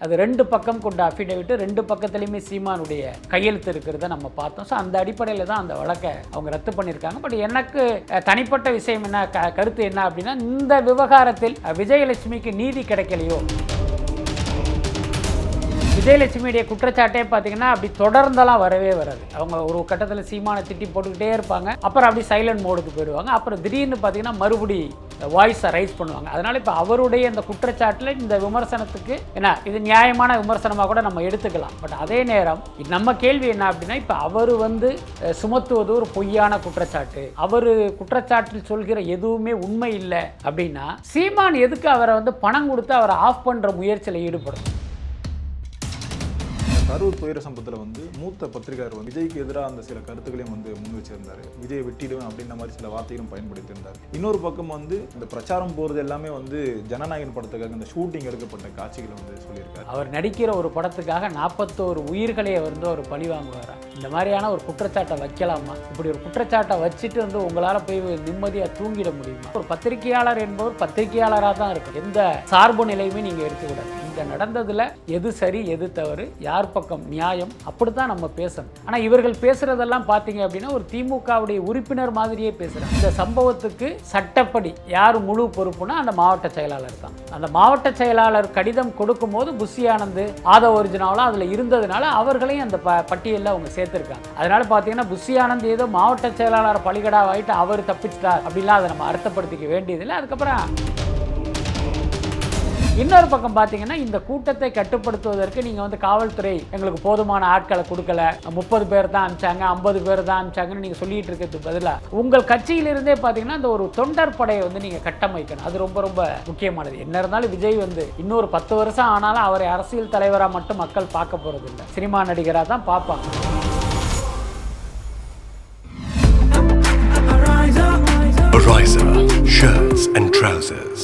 அது ரெண்டு பக்கம் கொண்ட அஃபிடவிட் ரெண்டு பக்கத்துலையுமே சீமானுடைய கையெழுத்து இருக்கிறத நம்ம பார்த்தோம். ஸோ அந்த அடிப்படையில் தான் அந்த வழக்கை அவங்க ரத்து பண்ணியிருக்காங்க. பட் எனக்கு தனிப்பட்ட விஷயம் என்ன க- கருத்து என்ன அப்படின்னா இந்த விவகாரத்தில் விஜயலட்சுமிக்கு நீதி கிடைக்கலையோ? விஜயலட்சுமியுடைய குற்றச்சாட்டே பார்த்தீங்கன்னா அப்படி தொடர்ந்தெல்லாம் வரவே வராது. அவங்க ஒரு கட்டத்தில் சீமானை திட்டி போட்டுக்கிட்டே இருப்பாங்க. அப்புறம் அப்படி சைலண்ட் மோடுக்கு போயிடுவாங்க. அப்புறம் திடீர்னு பார்த்தீங்கன்னா மறுபடி வாய்ஸை ரைஸ் பண்ணுவாங்க. அதனால இப்போ அவருடைய இந்த குற்றச்சாட்டில் இந்த விமர்சனத்துக்கு என்ன இது நியாயமான விமர்சனமாக கூட நம்ம எடுத்துக்கலாம். பட் அதே நேரம் நம்ம கேள்வி என்ன அப்படின்னா இப்போ அவர் வந்து சுமத்துவது ஒரு பொய்யான குற்றச்சாட்டு. அவர் குற்றச்சாட்டில் சொல்கிற எதுவுமே உண்மை இல்லை அப்படின்னா சீமான் எதுக்கு அவரை வந்து பணம் கொடுத்து அவரை ஆஃப் பண்ணுற முயற்சியில் ஈடுபடும் கரூர் துயர சம்பத்தில் வந்து மூத்த பத்திரிகையாளர் வந்து விஜய்க்கு எதிராக அந்த சில கருத்துக்களையும் வந்து முன் வச்சிருந்தார். விஜயை வெட்டிடுவேன் அப்படின்ற மாதிரி சில வார்த்தைகளும் பயன்படுத்தியிருந்தார். இன்னொரு பக்கம் வந்து இந்த பிரச்சாரம் போகிறது எல்லாமே வந்து ஜனநாயகன் படத்துக்காக இந்த ஷூட்டிங் எடுக்கப்பட்ட காட்சிகளை வந்து சொல்லியிருக்காரு. அவர் நடிக்கிற ஒரு படத்துக்காக நாற்பத்தோரு உயிர்களை வந்து அவர் பழி வாங்குவாரா? இந்த மாதிரியான ஒரு குற்றச்சாட்டை வைக்கலாமா? இப்படி ஒரு குற்றச்சாட்டை வச்சுட்டு வந்து உங்களால் போய் நிம்மதியாக தூங்கிட முடியுமா? ஒரு பத்திரிகையாளர் என்பவர் பத்திரிகையாளராக தான் இருக்கும் எந்த சார்பு நிலையுமே நீங்கள் எடுத்துக்கூடாது. இங்கே நடந்ததில் எது சரி எது தவறு யார் பக்கம் நியாயம் அப்படி தான் நம்ம பேசணும். ஆனால் இவர்கள் பேசுகிறதெல்லாம் பார்த்தீங்க அப்படின்னா ஒரு திமுகவுடைய உறுப்பினர் மாதிரியே பேசுகிறாங்க இந்த சம்பவத்துக்கு சட்டப்படி யார் முழு பொறுப்புனா அந்த மாவட்ட செயலாளர் தான். அந்த மாவட்ட செயலாளர் கடிதம் கொடுக்கும்போது புஷி ஆனந்த் ஆதவ ஒரிஜினாலும் அதில் இருந்ததுனால அவர்களையும் அந்த ப பட்டியலில் அவங்க சேர்த்துருக்காங்க. அதனால பார்த்தீங்கன்னா புஷி ஆனந்த் ஏதோ மாவட்ட செயலாளர் பலிகடாவாயிட்டு அவர் தப்பிச்சிட்டார் அப்படின்லாம் அதை நம்ம அர்த்தப்படுத்திக்க வேண்டியதில்லை. அதுக்கப்புறம் இன்னொரு பக்கம் பார்த்தீங்கன்னா இந்த கூட்டத்தை கட்டுப்படுத்துவதற்கு நீங்கள் வந்து காவல்துறை எங்களுக்கு போதுமான ஆட்களை கொடுக்கல. முப்பது பேர் தான் அனுப்பிச்சாங்க ஐம்பது பேர் தான் அனுப்பிச்சாங்கன்னு நீங்கள் சொல்லிட்டு இருக்கிறதுக்கு பதிலாக உங்கள் கட்சியிலிருந்தே பார்த்தீங்கன்னா இந்த ஒரு தொண்டர் படையை வந்து நீங்கள் கட்டமைக்கணும். அது ரொம்ப ரொம்ப முக்கியமானது. என்ன இருந்தாலும் விஜய் வந்து இன்னொரு பத்து வருஷம் ஆனாலும் அவரை அரசியல் தலைவராக மட்டும் மக்கள் பார்க்க போகிறது இல்லை சினிமா நடிகராக தான் பார்ப்பாங்க. Shirts and trousers.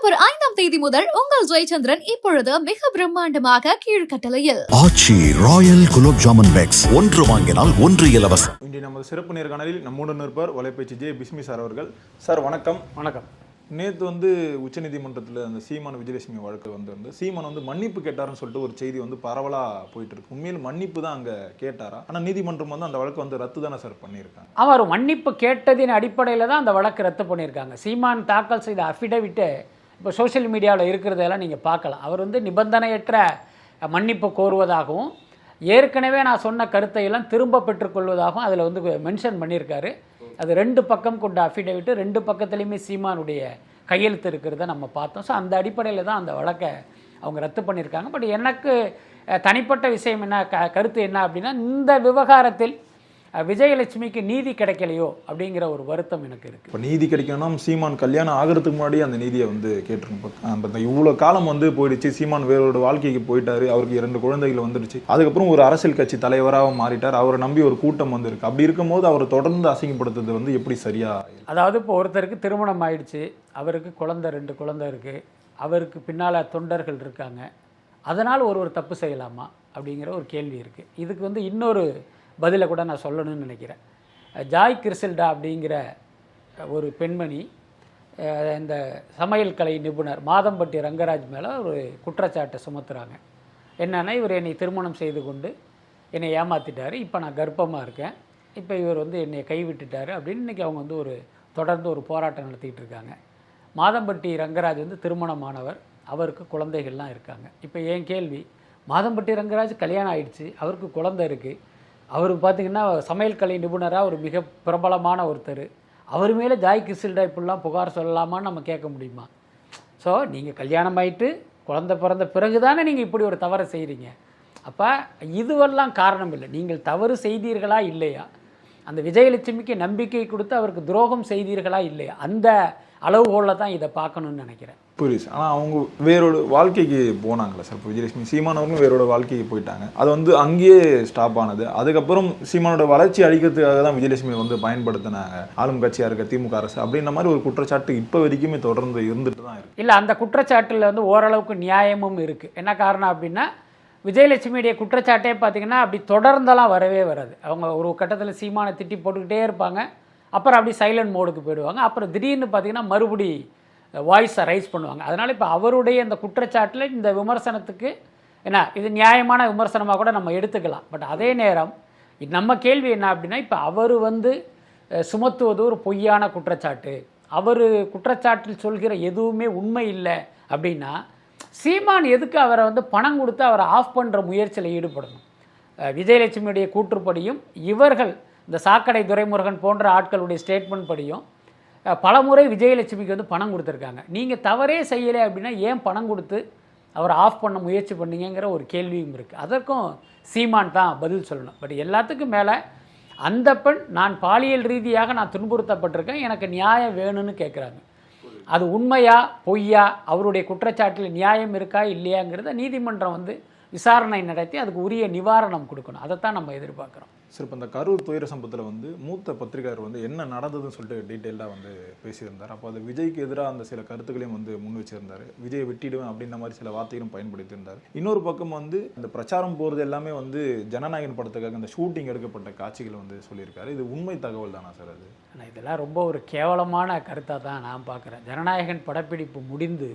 அக்டோபர் ஐந்தாம் தேதி முதல் உங்கள் ஜெயச்சந்திரன் இப்பொழுது மிக பிரம்மாண்டமாக கீழ்கட்டளையில். Aachi royal gulab jamun packs. ஒன்று வாங்கினால் ஒன்று இலவசம். இன்றைய நமது சிறப்பு நேர்காணலில் நம்முடன் இருப்பார் வலைப்பேச்சு ஜே. பிஸ்மி சார் அவர்கள். சார் வணக்கம். வணக்கம். நேற்று வந்து உச்சநீதிமன்றத்தில் அந்த சீமான் விஜயலட்சுமி வழக்கு வந்து வந்து சீமான் வந்து மன்னிப்பு கேட்டாருன்னு சொல்லிட்டு ஒரு செய்தி வந்து பரவலாக போயிட்டு இருக்கு. உண்மையில் மன்னிப்பு தான் அங்கே கேட்டாரா? ஆனால் நீதிமன்றம் வந்து அந்த வழக்கு வந்து ரத்து தானே சார் பண்ணியிருக்காங்க. அவர் மன்னிப்பு கேட்டதின் அடிப்படையில் தான் அந்த வழக்கு ரத்து பண்ணியிருக்காங்க. சீமான் தாக்கல் செய்த அஃபிடவிட்டு இப்போ சோஷியல் மீடியாவில் இருக்கிறதெல்லாம் நீங்கள் பார்க்கலாம். அவர் வந்து நிபந்தனையற்ற மன்னிப்பு கோருவதாகவும் ஏற்கனவே நான் சொன்ன கருத்தை எல்லாம் திரும்ப பெற்றுக்கொள்வதாகவும் அதில் வந்து மென்ஷன் பண்ணியிருக்காரு. அது ரெண்டு பக்கம் கொண்ட அஃபிடேவிட்டு ரெண்டு பக்கத்துலேயுமே சீமானுடைய கையெழுத்து இருக்கிறத நம்ம பார்த்தோம். ஸோ அந்த அடிப்படையில் தான் அந்த வழக்கை அவங்க ரத்து பண்ணியிருக்காங்க. பட் எனக்கு தனிப்பட்ட விஷயம் என்ன க கருத்து என்ன அப்படின்னா இந்த விவகாரத்தில் விஜயலட்சுமிக்கு நீதி கிடைக்கலையோ அப்படிங்கிற ஒரு வருத்தம் எனக்கு இருக்குது இப்போ நீதி கிடைக்கணும்னா சீமான் கல்யாணம் ஆகிறதுக்கு முன்னாடி அந்த நீதியை வந்து கேட்டிருக்கோம் இவ்வளோ காலம் வந்து போயிடுச்சு. சீமான் வேறோட வாழ்க்கைக்கு போயிட்டாரு. அவருக்கு இரண்டு குழந்தைகள் வந்துடுச்சு. அதுக்கப்புறம் ஒரு அரசியல் கட்சி தலைவராக மாறிட்டார். அவரை நம்பி ஒரு கூட்டம் வந்திருக்கு. அப்படி இருக்கும்போது அவரை தொடர்ந்து அசிங்கப்படுத்துறது வந்து எப்படி சரியா? அதாவது இப்போ ஒருத்தருக்கு திருமணம் ஆயிடுச்சு. அவருக்கு குழந்தை ரெண்டு குழந்தை இருக்குது அவருக்கு பின்னால் தொண்டர்கள் இருக்காங்க. அதனால் ஒரு ஒரு தப்பு செய்யலாமா அப்படிங்கிற ஒரு கேள்வி இருக்குது இதுக்கு வந்து இன்னொரு பதிலை கூட நான் சொல்லணும்னு நினைக்கிறேன். ஜாய் கிறிசல்டா அப்படிங்கிற ஒரு பெண்மணி இந்த சமையல் கலை நிபுணர் மாதம்பட்டி ரங்கராஜ் மேலே ஒரு குற்றச்சாட்டை சுமத்துறாங்க. என்னென்னா இவர் என்னை திருமணம் செய்து கொண்டு என்னை ஏமாத்திட்டாரு. இப்போ நான் கர்ப்பமாக இருக்கேன். இப்போ இவர் வந்து என்னை கைவிட்டுட்டார் அப்படின்னு இன்றைக்கி அவங்க வந்து ஒரு தொடர்ந்து ஒரு போராட்டம் நடத்திக்கிட்டு இருக்காங்க. மாதம்பட்டி ரங்கராஜ் வந்து திருமணமானவர். அவருக்கு குழந்தைகள்லாம் இருக்காங்க. இப்போ என் கேள்வி மாதம்பட்டி ரங்கராஜ் கல்யாணம் ஆயிடுச்சு. அவருக்கு குழந்தை இருக்குது அவர் பார்த்தீங்கன்னா சமையல் கலை நிபுணராக ஒரு மிக பிரபலமான ஒருத்தர். அவர் மேலே ஜாய் கிசில்டா இப்படிலாம் புகார் சொல்லலாமான்னு நம்ம கேட்க முடியுமா? ஸோ நீங்கள் கல்யாணம் ஆயிட்டு குழந்த பிறந்த பிறகு தானே நீங்கள் இப்படி ஒரு தவறை செய்கிறீங்க அப்போ இதுவெல்லாம் காரணம் இல்லை. நீங்கள் தவறு செய்தீர்களா இல்லையா? அந்த விஜயலட்சுமிக்கு நம்பிக்கை கொடுத்து அவருக்கு துரோகம் செய்தீர்களா இல்லையா? அந்த அளவுகோலில் தான் இதை பார்க்கணும்னு நினைக்கிறேன். புரியுது. ஆனால் அவங்க வேறோட வாழ்க்கைக்கு போனாங்களே சார். இப்போ விஜயலட்சுமி சீமான் அவர்களும் வேறோட வாழ்க்கைக்கு போயிட்டாங்க. அது வந்து அங்கேயே ஸ்டாப் ஆனது. அதுக்கப்புறம் சீமானோட வளர்ச்சி அழிக்கிறதுக்காக தான் விஜயலட்சுமி வந்து பயன்படுத்தினாங்க. ஆளும் கட்சியாக இருக்க திமுக அரசு அப்படின்ற மாதிரி ஒரு குற்றச்சாட்டு இப்போ வரைக்குமே தொடர்ந்து இருந்துட்டு தான் இருக்கு. இல்லை அந்த குற்றச்சாட்டில் வந்து ஓரளவுக்கு நியாயமும் இருக்குது என்ன காரணம் அப்படின்னா விஜயலட்சுமியுடைய குற்றச்சாட்டே பார்த்தீங்கன்னா அப்படி தொடர்ந்தெல்லாம் வரவே வராது. அவங்க ஒரு கட்டத்தில் சீமானை திட்டி போட்டுக்கிட்டே இருப்பாங்க. அப்புறம் அப்படி சைலண்ட் மோடுக்கு போயிடுவாங்க. அப்புறம் திடீர்னு பார்த்தீங்கன்னா மறுபடி வாய்ஸை ரைஸ் பண்ணுவாங்க. அதனால் இப்போ அவருடைய இந்த குற்றச்சாட்டில் இந்த விமர்சனத்துக்கு என்ன இது நியாயமான விமர்சனமாக கூட நம்ம எடுத்துக்கலாம். பட் அதே நேரம் நம்ம கேள்வி என்ன அப்படின்னா இப்போ அவர் வந்து சுமத்துவது ஒரு பொய்யான குற்றச்சாட்டு. அவர் குற்றச்சாட்டில் சொல்கிற எதுவுமே உண்மை இல்லை அப்படின்னா சீமான் எதுக்கு அவரை வந்து பணம் கொடுத்து அவரை ஆஃப் பண்ணுற முயற்சியில் ஈடுபடணும்? விஜயலட்சுமியுடைய கூற்றுப்படியும் இவர்கள் இந்த சாக்கடை துரைமுருகன் போன்ற ஆட்களுடைய ஸ்டேட்மெண்ட் படியும் பலமுறை விஜயலட்சுமிக்கு வந்து பணம் கொடுத்துருக்காங்க. நீங்கள் தவறே செய்யலை அப்படின்னா ஏன் பணம் கொடுத்து அவரை ஆஃப் பண்ண முயற்சி பண்ணீங்கங்கிற ஒரு கேள்வியும் இருக்குது அதற்கும் சீமான் தான் பதில் சொல்லணும். பட் எல்லாத்துக்கும் மேலே அந்த பெண் நான் பாலியல் ரீதியாக நான் துன்புறுத்தப்பட்டிருக்கேன் எனக்கு நியாயம் வேணும்னு கேட்குறாங்க அது உண்மையா பொய்யா அவருடைய குற்றச்சாட்டில் நியாயம் இருக்கா இல்லையாங்கிறத நீதிமன்றம் வந்து விசாரணை நடத்தி அதுக்கு உரிய நிவாரணம் கொடுக்கணும். அதைத்தான் நம்ம எதிர்பார்க்குறோம். சரி இப்போ இந்த கரூர் துயர சம்பவத்தில் வந்து மூத்த பத்திரிகையாளர் வந்து என்ன நடந்ததுன்னு சொல்லிட்டு டீட்டெயிலாக வந்து பேசியிருந்தார். அப்போ அது விஜய்க்கு எதிராக அந்த சில கருத்துக்களையும் வந்து முன் வச்சிருந்தார். விஜய் வெட்டிடுவேன் அப்படின்ற மாதிரி சில வார்த்தைகளும் பயன்படுத்தியிருந்தார். இன்னொரு பக்கம் வந்து இந்த பிரச்சாரம் போகிறது எல்லாமே வந்து ஜனநாயகன் படத்துக்காக இந்த ஷூட்டிங் எடுக்கப்பட்ட காட்சிகளை வந்து சொல்லியிருக்காரு. இது உண்மை தகவல் தானா சார் அது? ஆனால் இதெல்லாம் ரொம்ப ஒரு கேவலமான கருத்தாக தான் நான் பார்க்குறேன் ஜனநாயகன் படப்பிடிப்பு முடிந்து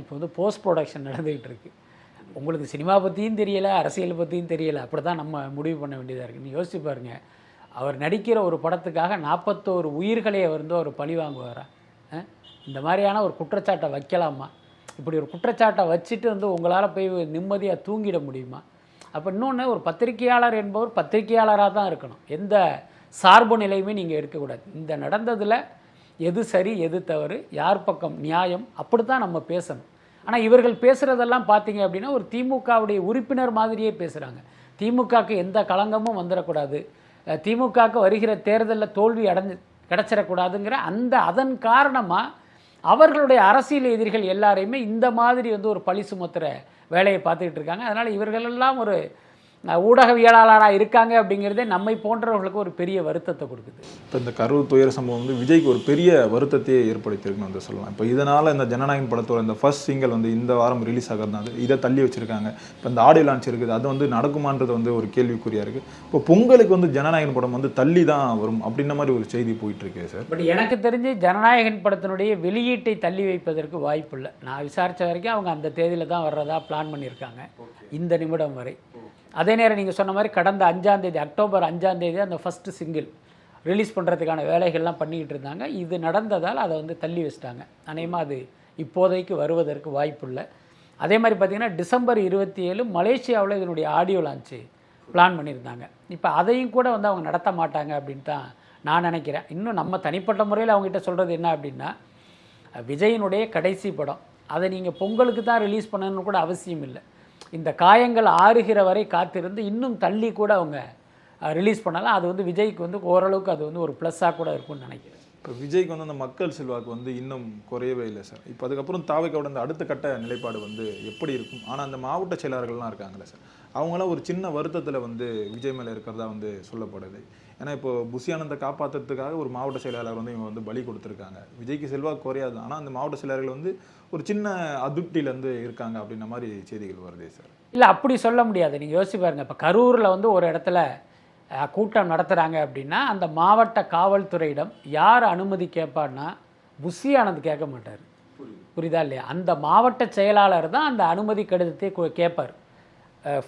இப்போ வந்து போஸ்ட் ப்ரொடக்ஷன் நடந்துக்கிட்டு இருக்கு. உங்களுக்கு சினிமா பற்றியும் தெரியலை அரசியல் பற்றியும் தெரியலை. அப்படி தான் நம்ம முடிவு பண்ண வேண்டியதாக இருக்குது நீ யோசிச்சு பாருங்கள் அவர் நடிக்கிற ஒரு படத்துக்காக நாற்பத்தோரு உயிர்களை அவர் வந்து அவர் பழி வாங்குவாரா? இந்த மாதிரியான ஒரு குற்றச்சாட்டை வைக்கலாமா? இப்படி ஒரு குற்றச்சாட்டை வச்சுட்டு வந்து உங்களால் போய் நிம்மதியாக தூங்கிட முடியுமா? அப்போ இன்னொன்று ஒரு பத்திரிகையாளர் என்பவர் பத்திரிகையாளராக தான் இருக்கணும். எந்த சார்பு நிலையுமே நீங்கள் இருக்கக்கூடாது. இந்த நடந்ததில் எது சரி எது தவறு யார் பக்கம் நியாயம் அப்படி தான் நம்ம பேசணும். ஆனால் இவர்கள் பேசுகிறதெல்லாம் பார்த்தீங்க அப்படின்னா ஒரு திமுகவுடைய உறுப்பினர் மாதிரியே பேசுகிறாங்க திமுகவுக்கு எந்த களங்கமும் வந்துடக்கூடாது திமுகவுக்கு வருகிற தேர்தலில் தோல்வி அடைஞ்சு கிடச்சிடக்கூடாதுங்கிற அந்த அதன் காரணமாக அவர்களுடைய அரசியல் எதிரிகள் எல்லாரையுமே இந்த மாதிரி வந்து ஒரு பழி சுமத்துற வேலையை பார்த்துக்கிட்டு இருக்காங்க. அதனால் இவர்களெல்லாம் ஒரு ஊடகவியலாளராக இருக்காங்க அப்படிங்கிறதே நம்மை போன்றவர்களுக்கு ஒரு பெரிய வருத்தத்தை கொடுக்குது. இப்போ இந்த கரூர் துயர சம்பவம் வந்து விஜய்க்கு ஒரு பெரிய வருத்தத்தையே ஏற்படுத்தியிருக்குன்னு வந்து சொல்லலாம். இப்போ இதனால் இந்த ஜனநாயகன் படத்தோட இந்த ஃபர்ஸ்ட் சிங்கிள் வந்து இந்த வாரம் ரிலீஸ் ஆகிறதுனால இதை தள்ளி வச்சிருக்காங்க. இப்போ இந்த ஆடியோ லான்ச் இருக்குது. அது வந்து நடக்குமான்றது வந்து ஒரு கேள்விக்குறியாக இருக்குது இப்போ பொங்கலுக்கு வந்து ஜனநாயகன் படம் வந்து தள்ளி தான் வரும் அப்படின்ற மாதிரி ஒரு செய்தி போயிட்டு இருக்கு சார். பட் எனக்கு தெரிஞ்சு ஜனநாயகன் படத்தினுடைய வெளியீட்டை தள்ளி வைப்பதற்கு வாய்ப்பில்லை நான் விசாரித்த வரைக்கும் அவங்க அந்த தேதியில் தான் வர்றதா பிளான் பண்ணியிருக்காங்க. இந்த நிமிடம் வரை. அதே நேரம் நீங்கள் சொன்ன மாதிரி கடந்த அஞ்சாந்தேதி அக்டோபர் அஞ்சாந்தேதி அந்த ஃபஸ்ட்டு சிங்கிள் ரிலீஸ் பண்ணுறதுக்கான வேலைகள்லாம் பண்ணிக்கிட்டு இருந்தாங்க. இது நடந்ததால் அதை வந்து தள்ளி வச்சிட்டாங்க. அநேகமாக அது இப்போதைக்கு வருவதற்கு வாய்ப்பு இல்லை அதே மாதிரி பார்த்திங்கன்னா டிசம்பர் இருபத்தி ஏழு மலேசியாவில் இதனுடைய ஆடியோ லான்ச்சு பிளான் பண்ணியிருந்தாங்க. இப்போ அதையும் கூட வந்து அவங்க நடத்த மாட்டாங்க அப்படின்னு தான் நான் நினைக்கிறேன். இன்னும் நம்ம தனிப்பட்ட முறையில் அவங்ககிட்ட சொல்கிறது என்ன அப்படின்னா விஜயினுடைய கடைசி படம். அதை நீங்கள் பொங்கலுக்கு தான் ரிலீஸ் பண்ணணும்னு கூட அவசியம் இல்லை. இந்த காயங்கள் ஆறுகிற வரை காத்திருந்து இன்னும் தள்ளி கூட அவங்க ரிலீஸ் பண்ணலாம் அது வந்து விஜய்க்கு வந்து ஓரளவுக்கு அது வந்து ஒரு ப்ளஸ்ஸாக கூட இருக்கும்னு நினைக்கிறேன். இப்போ விஜய்க்கு வந்து அந்த மக்கள் செல்வாக்கு வந்து இன்னும் குறையவே இல்லை சார். இப்போ அதுக்கப்புறம் தாவைக்கோட அந்த அடுத்த கட்ட நிலைப்பாடு வந்து எப்படி இருக்கும்? ஆனால் அந்த மாவட்ட செயலாளர்கள்லாம் இருக்காங்களே சார். அவங்களாம் ஒரு சின்ன வருத்தத்தில் வந்து விஜய் மேலே இருக்கிறதா வந்து சொல்லப்படுது. ஏன்னா இப்போ புசியானந்தை காப்பாற்றுறதுக்காக ஒரு மாவட்ட செயலாளர் வந்து இவங்க வந்து பலி கொடுத்துருக்காங்க. விஜய்க்கு செல்வாக்கு குறையாது. ஆனால் அந்த மாவட்ட செயலாளர்கள் வந்து ஒரு சின்ன அதிருப்தியிலேருந்து இருக்காங்க அப்படின்ற மாதிரி செய்திகள் வருதே சார். இல்லை அப்படி சொல்ல முடியாது. நீங்கள் யோசிச்சு பாருங்க. இப்போ கரூரில் வந்து ஒரு இடத்துல கூட்டம் நடத்துகிறாங்க அப்படின்னா அந்த மாவட்ட காவல்துறையிடம் யார் அனுமதி கேட்பான்னா புஷி ஆனந்த் கேட்க மாட்டார். புரியுதா. இல்லையா? அந்த மாவட்ட செயலாளர் தான் அந்த அனுமதி கடிதத்தை கேட்பார்.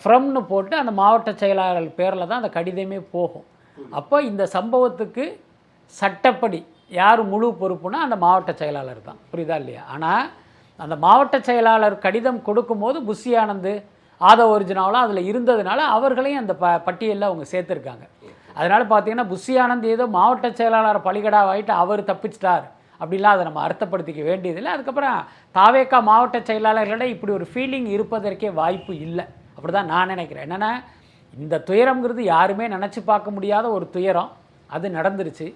ஃப்ரம்னு போட்டு அந்த மாவட்ட செயலாளர் பேரில் தான் அந்த கடிதமே போகும். அப்போ இந்த சம்பவத்துக்கு சட்டப்படி யார் முழு பொறுப்புனா அந்த மாவட்ட செயலாளர் தான். புரியுதா இல்லையா? ஆனால் அந்த மாவட்ட செயலாளர் கடிதம் கொடுக்கும்போது புஷி ஆனந்த் ஆதோ ஒரிஜினாவெலாம் அதில் இருந்ததுனால அவர்களையும் அந்த ப பட்டியலில் அவங்க சேர்த்துருக்காங்க. அதனால் பார்த்தீங்கன்னா புஷி ஆனந்த் ஏதோ மாவட்ட செயலாளர் பலிகடாவாயிட்டு அவர் தப்பிச்சிட்டார். அப்படிலாம் அதை நம்ம அர்த்தப்படுத்திக்க வேண்டியதில்லை. அதுக்கப்புறம் தாவேக்கா மாவட்ட செயலாளர்களிடம் இப்படி ஒரு ஃபீலிங் இருப்பதற்கே வாய்ப்பு இல்லை. அப்படி தான் நான் நினைக்கிறேன். என்னென்னா இந்த துயரம்ங்கிறது யாருமே நினச்சி பார்க்க முடியாத ஒரு துயரம். அது நடந்துருச்சு.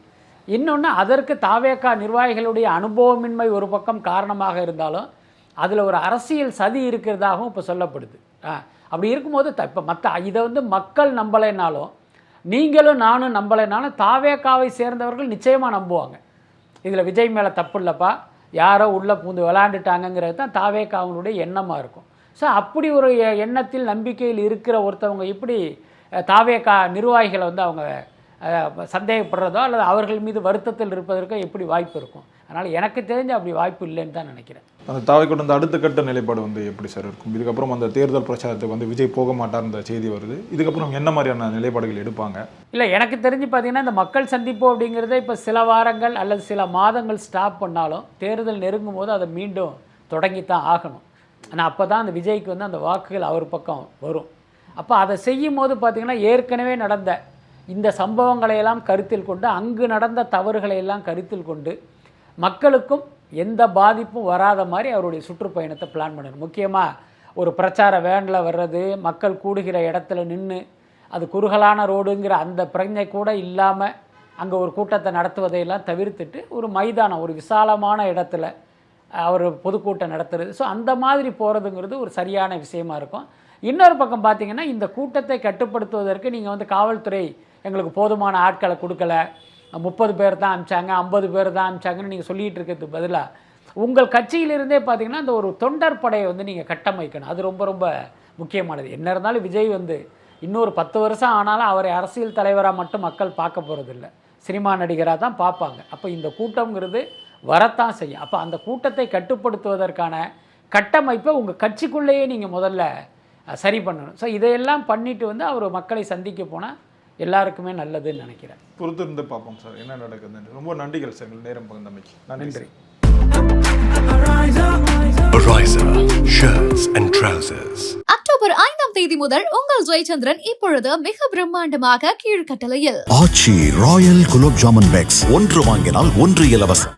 இன்னொன்று அதற்கு தாவேக்கா நிர்வாகிகளுடைய அனுபவமின்மை ஒரு பக்கம் காரணமாக இருந்தாலும் அதில் ஒரு அரசியல் சதி இருக்கிறதாகவும் இப்போ சொல்லப்படுது. அப்படி இருக்கும்போது த இப்போ மற்ற இதை வந்து மக்கள் நம்பலைனாலும் நீங்களும் நானும் நம்பலைனாலும் தாவேக்காவை சேர்ந்தவர்கள் நிச்சயமாக நம்புவாங்க. இதில் விஜய் மேலே தப்பு இல்லைப்பா. யாரோ உள்ளே பூந்து விளாண்டுட்டாங்கங்கிறது தான் தாவேக்காவனுடைய எண்ணமாக இருக்கும். ஸோ அப்படி ஒரு எண்ணத்தில் நம்பிக்கையில் இருக்கிற ஒருத்தவங்க இப்படி தாவேக்கா நிர்வாகிகளை வந்து அவங்க சந்தேகப்படுறதோ அல்லது அவர்கள் மீது வருத்தத்தில் இருப்பதற்கோ எப்படி வாய்ப்பு இருக்கும்? அதனால் எனக்கு தெரிஞ்ச அப்படி வாய்ப்பு இல்லைன்னு தான் நினைக்கிறேன். அந்த தாவைக்கோட அந்த அடுத்த கட்ட நிலைப்பாடு வந்து எப்படி சார் இருக்கும்? இதுக்கப்புறம் அந்த தேர்தல் பிரச்சாரத்துக்கு வந்து விஜய் போக மாட்டார்ன்ற செய்தி வருது. இதுக்கப்புறம் என்ன மாதிரியான நிலைப்பாடுகள் எடுப்பாங்க? இல்லை எனக்கு தெரிஞ்சு பார்த்தீங்கன்னா இந்த மக்கள் சந்திப்பு அப்படிங்கிறத இப்போ சில வாரங்கள் அல்லது சில மாதங்கள் ஸ்டாப் பண்ணாலும் தேர்தல் நெருங்கும் போது அதை மீண்டும் தொடங்கித்தான் ஆகணும். ஆனால் அப்போ தான் அந்த விஜய்க்கு வந்து அந்த வாக்குகள் அவர் பக்கம் வரும். அப்போ அதை செய்யும் போது பார்த்தீங்கன்னா ஏற்கனவே நடந்த இந்த சம்பவங்களை எல்லாம் கருத்தில் கொண்டு அங்கு நடந்த தவறுகளை எல்லாம் கருத்தில் கொண்டு மக்களுக்கும் எந்த பாதிப்பும் வராத மாதிரி அவருடைய சுற்றுப்பயணத்தை பிளான் பண்ணணும் முக்கியமாக ஒரு பிரச்சார வேனில் வர்றது மக்கள் கூடுகிற இடத்துல நின்று அது குறுகலான ரோடுங்கிற அந்த பிரஜை கூட இல்லாமல் அங்கே ஒரு கூட்டத்தை நடத்துவதையெல்லாம் தவிர்த்துட்டு ஒரு மைதானம் ஒரு விசாலமான இடத்துல அவர் பொதுக்கூட்டம் நடத்துறது. ஸோ அந்த மாதிரி போகிறதுங்கிறது ஒரு சரியான விஷயமா இருக்கும். இன்னொரு பக்கம் பார்த்தீங்கன்னா இந்த கூட்டத்தை கட்டுப்படுத்துவதற்கு நீங்கள் வந்து காவல்துறை எங்களுக்கு போதுமான ஆட்களை கொடுக்கல. முப்பது பேர் தான் அமிச்சாங்க ஐம்பது பேர் தான் அமிச்சாங்கன்னு நீங்கள் சொல்லிட்டு இருக்கிறதுக்கு பதிலாக உங்கள் கட்சியிலிருந்தே பார்த்தீங்கன்னா இந்த ஒரு தொண்டர் படையை வந்து நீங்கள் கட்டமைக்கணும். அது ரொம்ப ரொம்ப முக்கியமானது. என்ன இருந்தாலும் விஜய் வந்து இன்னொரு பத்து வருஷம் ஆனாலும் அவரை அரசியல் தலைவராக மட்டும் மக்கள் பார்க்க போகிறதில்ல சினிமா நடிகராக தான் பார்ப்பாங்க. அப்போ இந்த கூட்டம்ங்கிறது வரத்தான் செய்யும். அப்போ அந்த கூட்டத்தை கட்டுப்படுத்துவதற்கான கட்டமைப்பை உங்கள் கட்சிக்குள்ளேயே நீங்கள் முதல்ல சரி பண்ணணும். ஸோ இதையெல்லாம் பண்ணிட்டு வந்து அவர் மக்களை சந்திக்க போனால் எல்லாருக்குமே நல்லதுன்னு நினைக்கிறேன். பொறுத்திருந்து பார்ப்போம் சார். என்ன நடக்குதுன்னு. ரொம்ப நன்றிகள் சார். எங்கள் நேரம் பகிர்ந்தமைக்கு நன்றி நன்றி Ariza Shirts and Trousers. October ஐந்தாம் தேதி முதல் உங்கள் ஜெயச்சந்திரன் இப்பொழுது மிக பிரம்மாண்டமாக கீழ்கட்டளையில். ஆச்சி ராயல் குலோப் ஜாமுன் பேக்ஸ் ஒன்று வாங்கினால் ஒன்று இலவசம்.